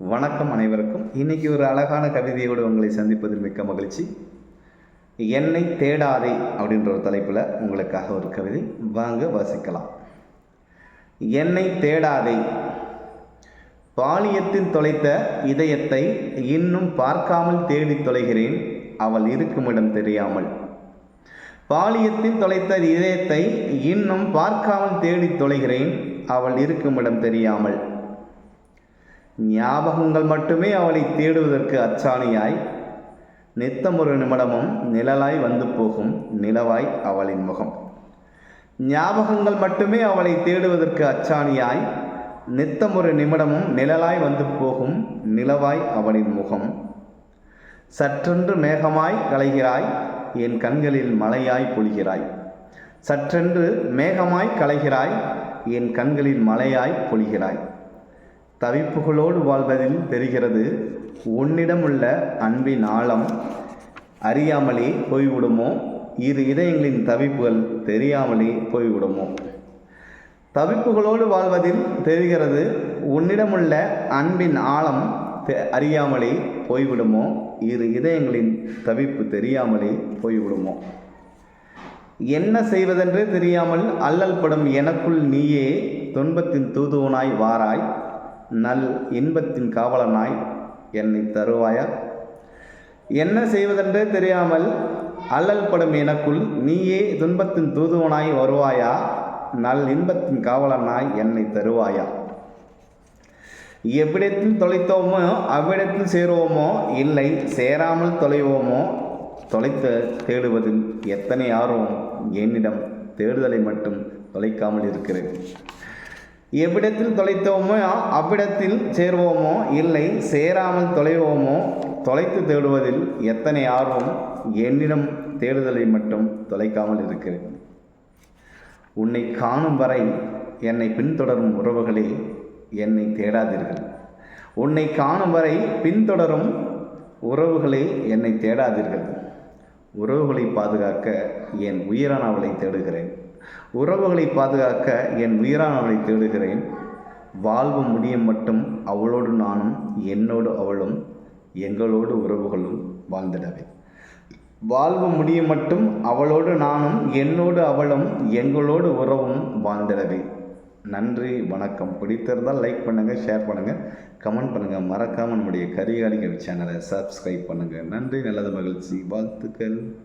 வணக்கம் அனைவருக்கும். இன்னைக்கு ஒரு அழகான கவிதையோடு உங்களை சந்திப்பதில் மிக்க மகிழ்ச்சி. என்னை தேடாதே அப்படின்ற ஒரு தலைப்பில் உங்களுக்காக ஒரு கவிதை. வாங்க வாசிக்கலாம். என்னை தேடாதே. பாலியத்தின் தொலைத்த இதயத்தை இன்னும் பார்க்காமல் தேடித் தொலைகிறேன். அவள் இருக்குமிடம் தெரியாமல். பாலியத்தில் தொலைத்த இதயத்தை இன்னும் பார்க்காமல் தேடித் தொலைகிறேன். அவள் இருக்குமிடம் தெரியாமல். ஞாபகங்கள் மட்டுமே அவளை தேடுவதற்கு அச்சாணியாய் நித்தம் ஒரு நிமிடமும் நிழலாய் வந்து போகும் நிலவாய் அவளின் முகம். ஞாபகங்கள் மட்டுமே அவளை தேடுவதற்கு அச்சாணியாய் நித்தம் ஒரு நிமிடமும் நிழலாய் வந்து போகும் நிலவாய் அவளின் முகம். சற்றென்று மேகமாய் கலைகிறாய் என் கண்களில் மலையாய் பொழிகிறாய். சற்றென்று மேகமாய் கலைகிறாய் என் கண்களில் மலையாய் பொழிகிறாய். தவிப்புகளோடு வாழ்வதில் தெரிகிறது. உன்னிடமுள்ள அன்பின் ஆழம் அறியாமலே போய்விடுமோ? இரு இதயங்களின் தவிப்புகள் தெரியாமலே போய்விடுமோ? தவிப்புகளோடு வாழ்வதில் தெரிகிறது. உன்னிடமுள்ள அன்பின் ஆழம் தெ- அறியாமலே போய்விடுமோ? இரு இதயங்களின் தவிப்பு தெரியாமலே போய்விடுமோ? என்ன செய்வதென்று தெரியாமல் அல்லல் படும் எனக்குள் நீயே துன்பத்தின் தூதுவனாய் வாராய். நல் இன்பத்தின் காவலனாய் என்னை தருவாயா? என்ன செய்வதென்றே தெரியாமல் அல்லல் படும் எனக்குள் நீயே துன்பத்தின் தூதுவனாய் வருவாயா? நல் இன்பத்தின் காவலனாய் என்னை தருவாயா? எவ்விடத்தில் தொலைத்தோமோ அவ்விடத்தில் சேருவோமோ? இல்லை சேராமல் தொலைவோமோ? தொலைத்து தேடுவதில் எத்தனை ஆர்வம்? என்னிடம் தேடுதலை மட்டும் தொலைக்காமல் இருக்கிறது எவ்விடத்தில் தொலைத்தோமோ அவ்விடத்தில் சேருவோமோ இல்லை சேராமல் தொலைவோமோ தொலைத்து தேடுவதில் எத்தனை ஆர்வம் என்னிடம் தேடுதலை மட்டும் தொலைக்காமல் இருக்கிறேன். உன்னை காணும் வரை என்னை பின்தொடரும் உறவுகளே என்னை தேடாதீர்கள். உன்னை காணும் வரை பின்தொடரும் உறவுகளே என்னை தேடாதீர்கள். உறவுகளை பாதுகாக்க என் உயிரானவளை தேடுகிறேன். உறவுகளை பாதுகாக்க என் உயிரானவனை தேடுகிறேன். வாழ்வு முடியும் மட்டும் அவளோடு நானும் என்னோடு அவளும் எங்களோடு உறவுகளும் வாழ்ந்திடவே. வாழ்வு முடியும் மட்டும் அவளோடு நானும் என்னோடு அவளும் எங்களோடு உறவும் வாழ்ந்திடவே. நன்றி வணக்கம். பிடித்திருந்தால் லைக் பண்ணுங்கள் ஷேர் பண்ணுங்கள் கமெண்ட் பண்ணுங்கள் மறக்காமல் நம்முடைய கரிகாலிகள் சேனலை சப்ஸ்கிரைப் பண்ணுங்கள் நன்றி நல்லது மகிழ்ச்சி. வாழ்த்துக்கள்.